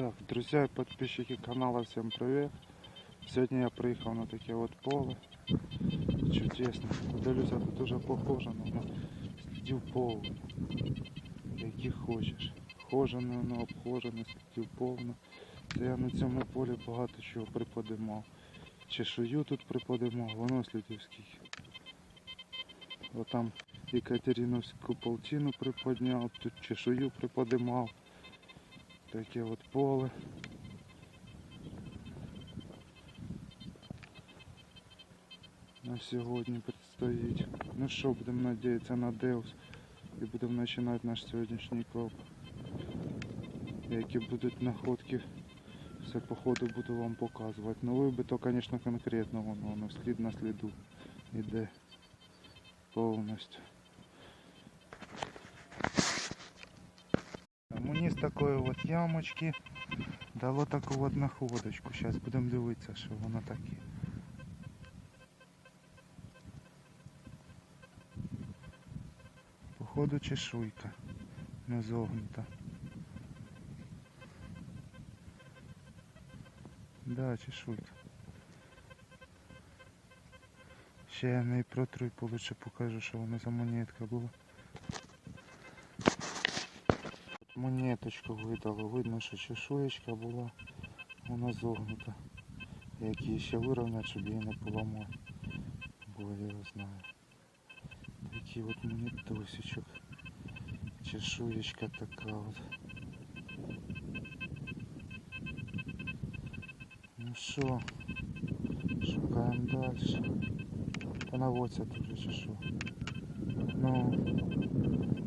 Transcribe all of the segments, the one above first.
Так, друзья и подписчики канала, всем привет. Сегодня я приехал на такие вот поле. Чудесно. Дивлюся, тут уже похоже на слідів повно. Які хочеш. Хожене, воно обхожене, слідів повно. Це я на цьому полі багато чого приподимав. Чешую тут приподимав, воно слідів скільки. Отам Екатериновську полтину приподняв, тут чешую приподимав. Таке от поле. На сьогодні предстоїть. Ну що, будемо надіятися на Деус і будемо починати наш сьогоднішній коп. Які будуть находки, все по ходу буду вам показувати. Ну ви то, звісно, конкретно воно, воно слід на сліду йде повністю. Мені з такої от ямочки дало таку от находочку. Зараз будемо дивитися, що воно таке. Походу чешуйка не зогнута. Да, чешуйка. Ще я не протру і получше покажу, що воно за монетка була. Монеточку видало, видно, що чешуєчка була, вона зогнута. Як її ще вирівняти, щоб її не поламати. Бо я його знаю. Такий от монетосичок. Чешуєчка така от. Ну що, шукаємо далі. Та наводься тут чи що. Ну. Ну,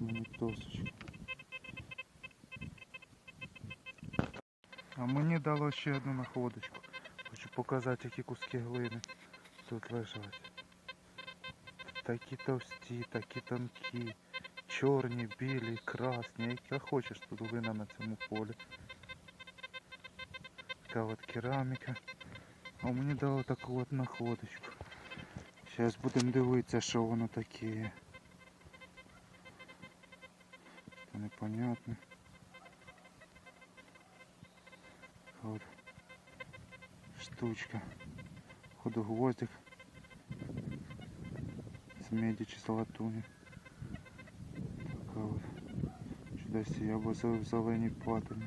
от монетосочка. А мені дало ще одну находочку. Хочу показати, які куски глини тут лежать. Такі товсті, такі тонкі, чорні, білі, красні, яка хочеш тут глина на цьому полі. Така от кераміка. А мені дало таку от находочку. Зараз будемо дивитися, що воно таке. Це непонятно. Вот штучка. Ходу гвоздик з меди чи з латуні. Така от чудосія або за- в зеленій патині.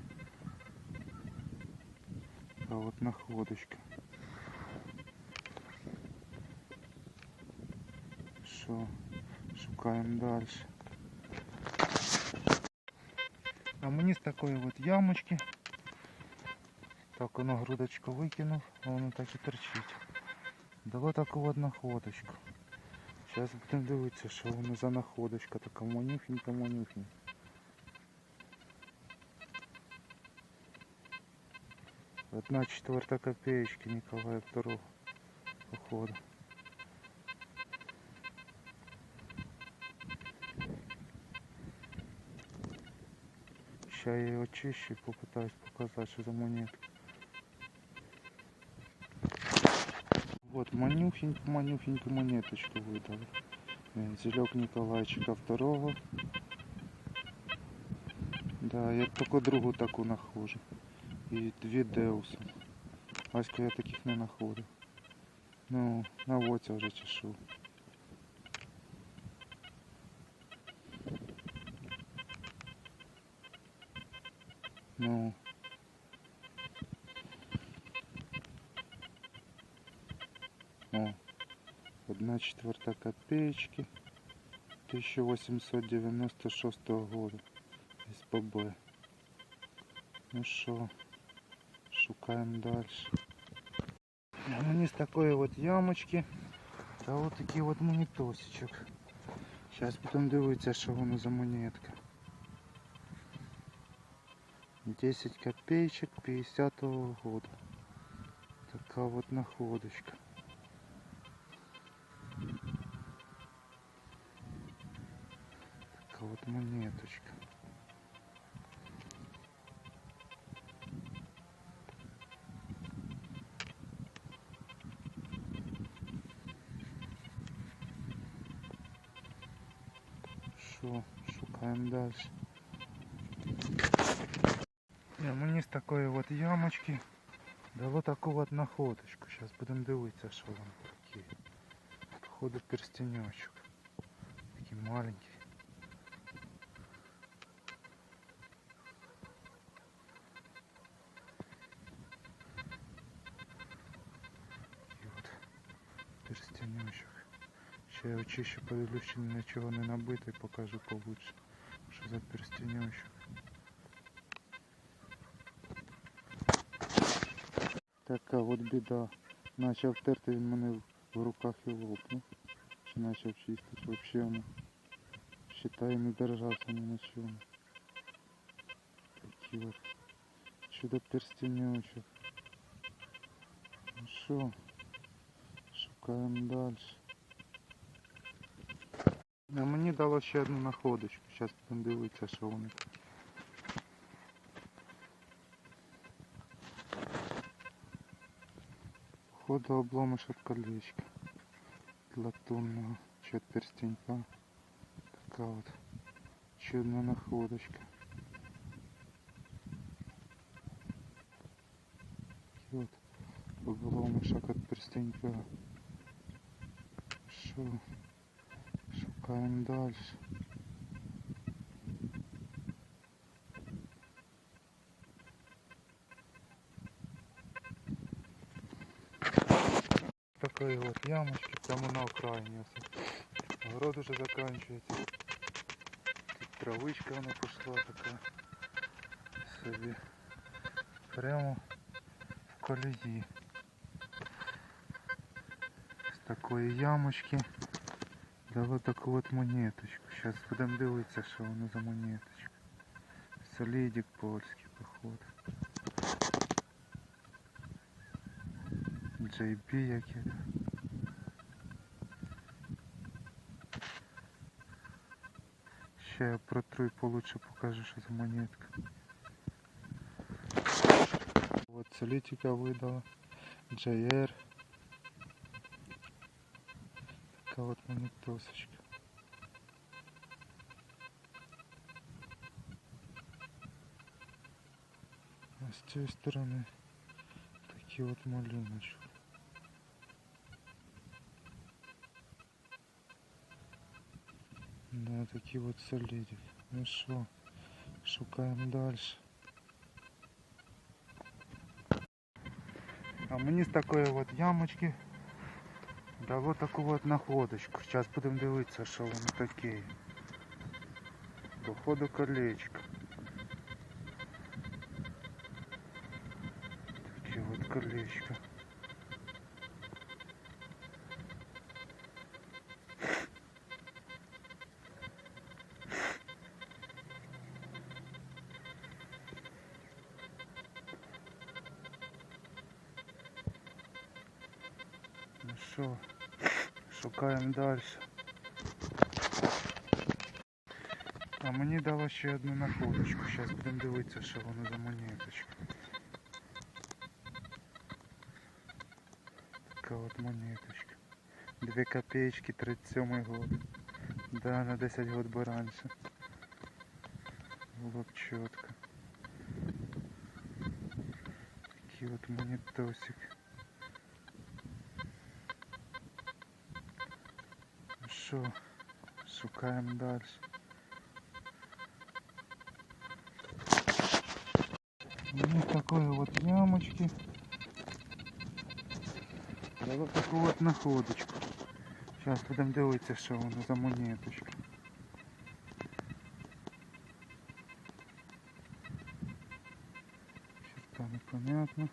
Така от находочка. Що? Шукаємо далі. А мені з такої от ямочки так воно грудочку викинув, а воно так і торчить. Дало таку от находочку. Зараз будемо дивитися, що воно за находочка, така манюхенька манюхенька. Одна четверта копеечки Николая II походу. Сейчас я ее очищу и попытаюсь показать, что за монетка. Вот манюхенькую, манюхенькую монеточку выдал. Зелек Николайчика второго. Да, я только другу таку нахожу. І дві Деуси. Аська я таких не знаходив. Ну, на воця вже чешу. Ну. О, одна четверта копеечки 1896 года СПБ. Ну що, шукаємо далі. Мені з такої от ямочки та от такий от монетосичок. Зараз будемо дивитися, що воно за монетка. 10 копеечек 50-го года. Така вот находочка. вот монеточка. Що, шукаємо далі. Не, мені з такої от ямочки дало таку от находочку. Зараз будемо дивитися, що воно таке. Походу перстенечок. Такий маленький. І от перстенечок. Ще я очищу, подивлюсь, чи нічого не набито і покажу получше. Що за перстенечок. Така от біда. Начав терти він мене в- в руках і лопнув. Чи почав чистити взагалі. ну, Считай, не держався ні на чому. Такі от чудо перстенечок. Ну що, шукаємо далі. А мені дало ще одну находочку. Зараз будемо дивитися, що вони. Походу обломиш от колечка латунного чи от перстенька. Така от чудна находочка. І от обломишок от перстенька. Що? Шукаємо далі. Такої от ямочки прямо на окраїні. ось. Город уже заканчивается. Тут травичка вона пішла така собі. Прямо в колії. З такої ямочки дали таку от монеточку. Зараз будемо дивитися, що воно за монеточка. Солідик польський, походу. JB яке. Ще я протру і получше покажу, що за монетка. От солітика видала. JR. Така от монетосочка. А з цієї сторони такий от малюночок. Да, такі от солідик. Ну що, шукаємо далі. А мені з такої от ямочки дало таку от находочку. Зараз будемо дивитися, що воно таке. Походу колечко. Таке от колечко. шукаємо далі. А мені дало ще одну находочку. Зараз будемо дивитися, що воно за монеточка. Така от монеточка. Дві копеечки, 37 год. Да, на 10 год би раніше. Було б чітко. Такий от монетосик. Що, шукаємо далі. Ну такой вот ямочки. Дала таку от находочку. Зараз будемо дивитися, що воно за монеточка. Щось стане понятно.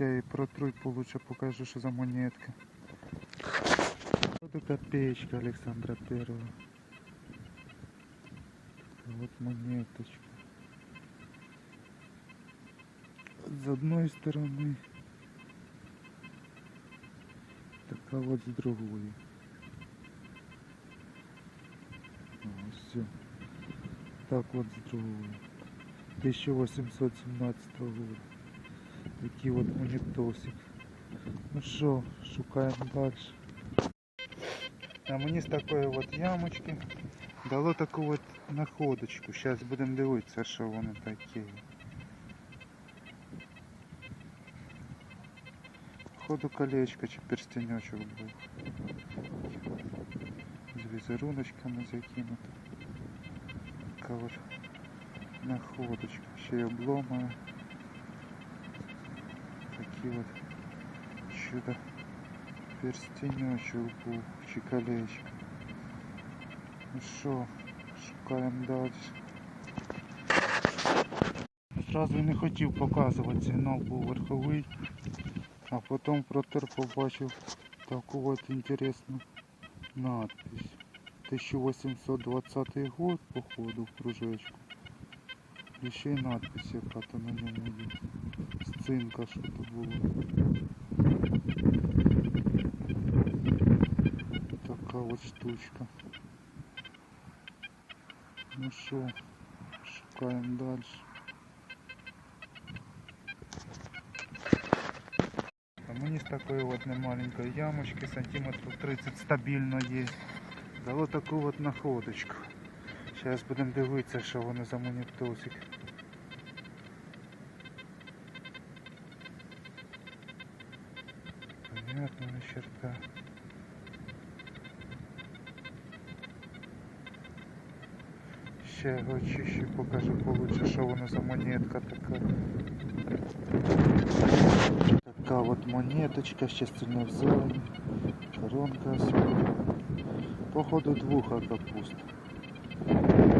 Ще і протру і получше покажу, що за монетка. Вот копеечка Александра Первого. Вот монеточка. з одної сторони. Така от з другої. Ось все. Так от з другої. 1817 года. Такий от монітосик. Ну що, шукаємо далі. А мені з такої от ямочки дало таку от находочку. Зараз будемо дивитися, що воно таке. Походу колечко чи перстенечок був. З візеруночками закинуто. Така от находочка. Ще й обломана. Такий от чудо перстенечок був чи колечко. Ну що, шукаємо далі. Зразу не хотів показувати, сигнал був верховий, а потім протер побачив таку от інтересну надпись. 1820 год, походу, в кружечку. І ще й надпись яка-то на ньому є. З цинка що то було. Така от штучка. Ну що, шукаємо далі. А мені з такої от немаленької ямочки, сантиметрів 30 стабільно є. Дало таку от находочку. Зараз будемо дивитися, що воно за монітосик. Понятно, на черта. Ще його чище покажу получше, що воно за монетка така. Така от монеточка, ще сильно в зелені. Коронка. Походу двуха капуст.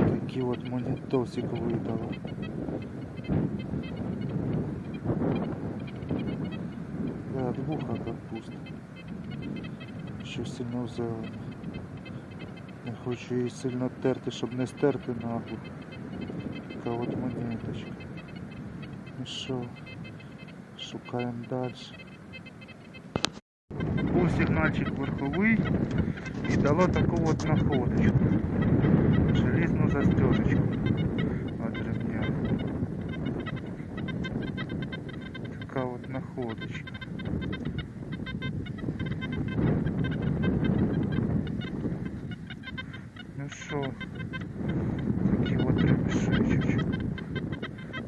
Такий от монетосик видала. Да, двуха капуст. Що сильно в. Не хочу її сильно терти, щоб не стерти нагло. Така от монеточка. Ну що, шукаємо далі. Був сигнальчик верховий і дало таку от находочку. Железну застежечку от ремня. Така от находочка. Ну що, такий от ремешочок.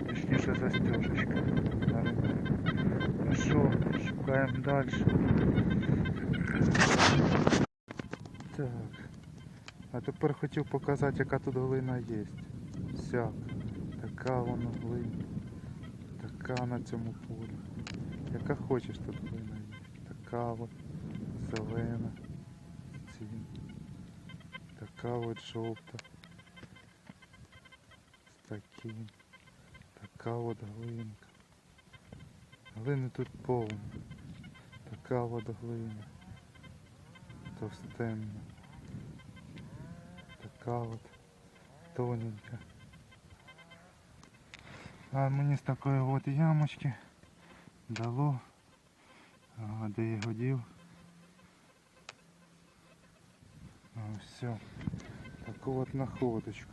Точніше застежечка. на ремні. Ну що, шукаємо далі. Так. А тепер хотів показати, яка тут глина є. Всяка. Така вона глина. Така на цьому полі. Яка хочеш тут глина є. Така от зелена. цим. Така от жовта. З таким. Така от глинка. Глини тут повно. Така от глина. Товстенна. Така от тоненька. А мені з такої от ямочки дало. А, де я годів. А, все. Таку от находочку.